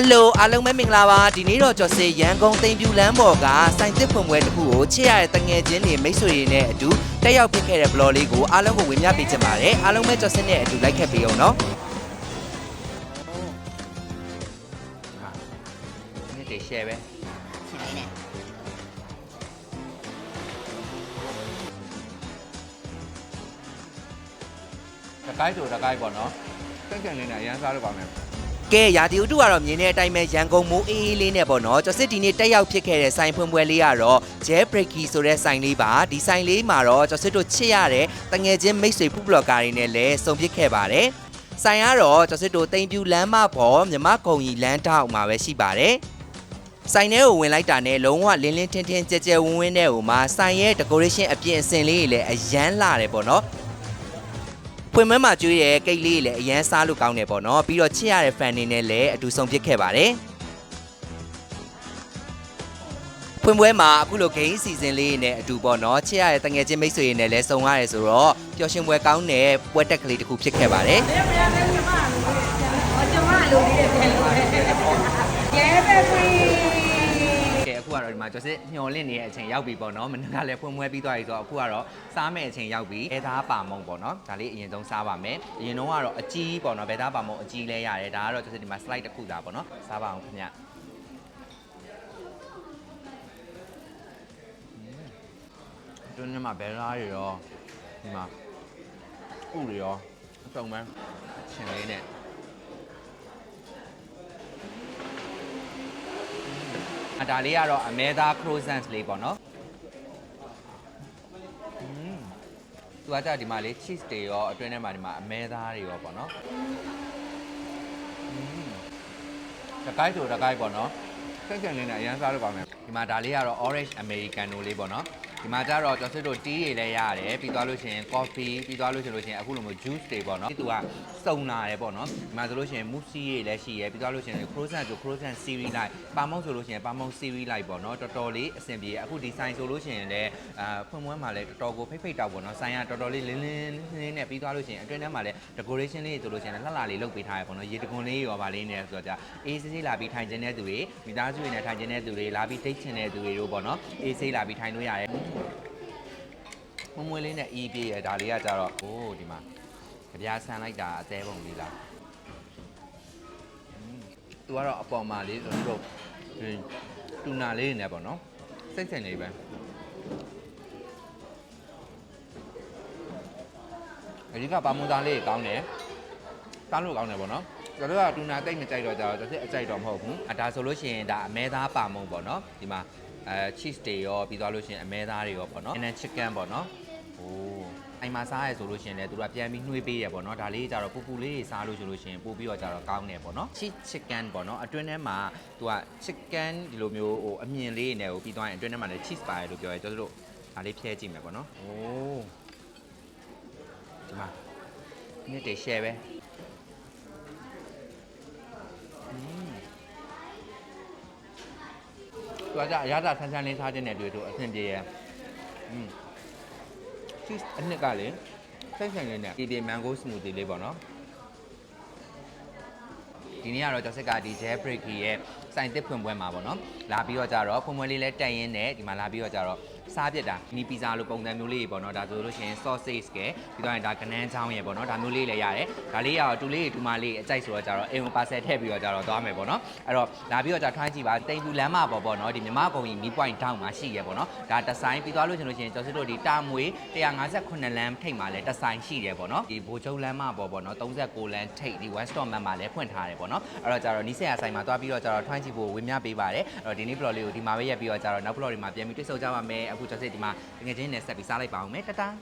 ဟယ်လိုအားလုံးပဲမင်္ဂလာပါဒီနေ့တော့ကျော်စေရန်ကုန်သိမ်ပြူလမ်းပေါ်ကစိုင်တစ်ဖွံပွဲတစ်ခုကိုချစ်ရတဲ့တငယ်ချင်းတွေမိတ်ဆွေတွေနဲ့အတူတက်ရောက်ဖြစ်ခဲ့တဲ့ဘလော်လေးကိုအားလုံးကိုဝင်မြပေးချင်ပါတယ်အားလုံးပဲကျော်စင်းနဲ့အတူလိုက်ခဲ့ပေးအောင်နော်ဒီတေ share ပဲရှင်လေးနဲ့တကိုက်ဆိုတကိုက်ပေါ့နော်စက်ကြံလေးနဲ့အရန်စားလို့ပါမယ် ကဲရာဒီဥတုကတော့မြင်တဲ့အတိုင်းပဲရန်ကုန်မိုးအေးအေးလေးနဲ့ပေါ့နော်ကျော်စစ်ဒီနေ့တက်ရောက်ဖြစ်ခဲ့တဲ့ဆိုင်ဖွင့်ပွဲလေးကတော့ Gel Breaky ဆိုတဲ့ဆိုင်လေးပါဒီဆိုင်လေးမှာတော့ကျော်စစ်တို့ချစ်ရတဲ့တငယ်ချင်းမိတ်ဆွေဖူးဘလော့ကာတွေနဲ့လည်းစုံဖြစ်ခဲ့ပါတယ်ဆိုင်ကတော့ကျော်စစ်တို့တိမ်ပြူလမ်းမပေါ်မြမကုံကြီးလမ်းတောက်မှာပဲရှိပါတယ်ဆိုင်ထဲကိုဝင်လိုက်တာနဲ့လုံးဝလင်းလင်းထင်းထင်းကြဲကြဲဝင်းဝင်းနဲ့ဟိုမှာဆိုင်ရဲ့ decoration အပြင်အစင်လေးတွေလည်းအရန်လာတယ်ပေါ့နော် ဖွင့်မမှာကျွေးတဲ့ကိတ်လေးတွေလည်းအရန်စားလို့ကောင်းတယ်ပေါ့နော်ပြီးတော့ချစ်ရတဲ့ fan တွေနဲ့လည်းအတူဆုံးဖြစ်ခဲ့ပါတယ်ဖွင့်ပွဲမှာအခုလို game season လေးနဲ့အတူပေါ့နော်ချစ်ရတဲ့တငယ်ချင်းမိတ်ဆွေတွေနဲ့လည်းစုံရတယ်ဆိုတော့ပျော်ရွှင်ပွဲကောင်းတဲ့ပွဲတက်ကလေးတစ်ခုဖြစ်ခဲ့ပါတယ်။ကျမလိုလေးနဲ့ပြန်လို့ရဲပဲခွေး ကဲအခုကတော့ဒီမှာကျော်စစ်ညှော်လင့်နေတဲ့အချိန်ရောက်ပြီပေါ့နော်မနက်ကလည်းဖွင့်ပွဲပြီးသွားပြီဆိုတော့အခုကတော့စားမယ့်အချိန်ရောက်ပြီဘဲသားပါမုံပေါ့နော်ဒါလေးအရင်ဆုံးစားပါမယ်အရင်တော့ကတော့အကြီးပေါ့နော်ဘဲသားပါမုံအကြီးလဲရတယ်ဒါကတော့ကျော်စစ်ဒီမှာ slide တစ်ခုသာပေါ့နော်စားပါအောင်ခင်ဗျတွင်းထဲမှာဘဲလားတွေရောဒီမှာဥတွေရောအစုံပဲရှင်လေးနဲ့ ဒါလေးကတော့အမဲသား croissant လေးပေါ့နော်သူကကြဒီမှာလေ cheese တွေရောအတွင်းထဲမှာဒီမှာအမဲသားတွေရောပေါ့နော်တကိုက်ဆိုတကိုက်ပေါ့နော်ခက်ခက်လေးနဲ့အရန်စားလို့ပါမယ်ဒီမှာဒါလေးကတော့ orange americano လေးပေါ့နော် ဒီမှာကျတော့ကျွန်တော်တို့တီးတွေလည်းရတယ်ပြီးသွားလို့ရှိရင် coffee ပြီးသွားလို့ရှိလို့ရှိရင်အခုလိုမျိုး juice တွေပေါ့နော်ဒီသူကစုံလာတယ်ပေါ့နော်ဒီမှာဆိုလို့ရှိရင် mousse တွေလည်းရှိရပြီးသွားလို့ရှိရင် croissant ဆို croissant series လိုက်ပါမုံဆိုလို့ရှိရင်ပါမုံ series လိုက်ပေါ့နော်တော်တော်လေးအဆင်ပြေအခုဒီဆိုင်ဆိုလို့ရှိရင်လည်းအာဖွင့်ပွဲမှာလည်းတော်တော်ကိုဖိတ်ဖိတ်တောက်ပေါ့နော်ဆိုင်ကတော်တော်လေးလင်းလင်းလေးနဲ့ပြီးသွားလို့ရှိရင်အတွင်းထဲမှာလည်း decoration လေးဆိုလို့ရှိရင်လှလှလေးလုပ်ပေးထားရပေါ့နော်ရေတကွန်လေးရောပါလေးနဲ့ဆိုတော့じゃအေးဆေးဆေးလာပြီးထိုင်ခြင်းတဲ့သူတွေမိသားစုတွေနဲ့ထိုင်ခြင်းတဲ့သူတွေလာပြီးဒိတ်ချင်တဲ့သူတွေတို့ပေါ့နော်အေးဆေးလာပြီးထိုင်လို့ရတယ်မွမွေးလေးနဲ့အေးပြေးရဒါလေးကကြတော့အိုးဒီမှာကြပြားဆန်လိုက်တာအသေးပုံလေးလားသူကတော့အပေါ်မှာလေးကျွန်တော်တို့ဒီတူနာလေးနဲ့ပေါ့နော်စိတ်ဆင်လေးပဲအဒီကပါမွန်သားလေးကောင်းတယ်စားလို့ကောင်းတယ်ပေါ့နော်ကျွန်တော်တို့ကတူနာတိတ်မကြိုက်တော့ကြတော့တစ်ချက်အကြိုက်တော့မဟုတ်ဘူးအဒါဆိုလို့ရှိရင်ဒါအမဲသားပါမုံပေါ့နော်ဒီမှာ အဲ cheese တွေရောပြီးသွားလို့ရှိရင်အမဲသားတွေရောပေါ့နော် and then chicken ပေါ့နော်ဟိုးအိမ်မှာစားရဲဆိုလို့ရှိရင်လည်းသူကပြန်ပြီးနှွေးပေးရပေါ့နော်ဒါလေးကြတော့ပူပူလေးတွေစားလို့ဆိုလို့ရှိရင်ပို့ပြီးတော့ကြတော့ကောင်းတယ်ပေါ့နော် cheese chicken ပေါ့နော်အတွင်းထဲမှာသူက chicken ဒီလိုမျိုးဟိုအမြင်လေးနဲ့ဟိုပြီးသွားရင်အတွင်းထဲမှာလည်း cheese ပါတယ်လို့ပြောရဲကျွန်တော်တို့ဒါလေးဖြဲကြည့်မယ်ပေါ့နော်โอ้ဒီမှာနေ့တေ share ပဲ ကကြအရသာဆန်းဆန်းလေးစားခြင်းနဲ့တွေ့တို့အဆင်ပြေရဲ့อืม cheese အနှစ်ကလေစိတ်ဆိုင်လေးနဲ့ဒီဒီ mango smoothie လေးပေါ့နော်ဒီနေ့ကတော့ကျော်စစ်ကဒီ gel breaky ရဲ့စိုင်တစ်ဖွင့်ပွဲမှာပေါ့နော်လာပြီးတော့ကြတော့ဖွင့်ပွဲလေးလဲတက်ရင်းနဲ့ဒီမှာလာပြီးတော့ကြတော့ စားပြစ်တာနီပီဇာလိုပုံစံမျိုးလေးပေါ့နော်ဒါဆိုလို့ရှိရင် sausage ကဲပြီးတော့ရင်ဒါကနန်းချောင်းရဲ့ပေါ့နော်ဒါမျိုးလေးလည်းရတယ်ဒါလေးကတော့တူလေးတူမလေးအကြိုက်ဆိုတော့ကြတော့အိမ်ကိုပါဆယ်ထည့်ပြီးတော့ကြတော့သွားမယ်ပေါ့နော်အဲ့တော့လာပြီးတော့ကြထွိုင်းကြည့်ပါတိမ်ပူလမ်းမပေါ်ပေါ့နော်ဒီမြမကုံကြီးမီးပွိုင်တောင်းမှာရှိရပေါ့နော်ဒါတဆိုင်ပြီးသွားလို့ရှိရင်လို့ရှိရင်ကျော်စစ်တို့ဒီတာမွေ158လမ်းထိပ်မှာလည်းတဆိုင်ရှိတယ်ပေါ့နော်ဒီဘိုးချုံလမ်းမပေါ်ပေါ့နော်39လမ်းထိပ်ဒီ one stop map မှာလည်းဖွင့်ထားတယ်ပေါ့နော်အဲ့တော့ကြတော့နီးစက်ရဆိုင်မှာသွားပြီးတော့ကြတော့ထွိုင်းကြည့်ဖို့ဝင်မြပေးပါတယ်အဲ့တော့ဒီနေ့ vlog လေးကိုဒီမှာပဲရက်ပြီးတော့ကြတော့နောက် vlog တွေမှာပြန်ပြီးတွေ့ဆုံကြပါမယ်အခုကျော်စစ်ဒီမှာငွေချင်းနဲ့ဆက်ပြီးစားလိုက်ပါအောင်မယ်တတား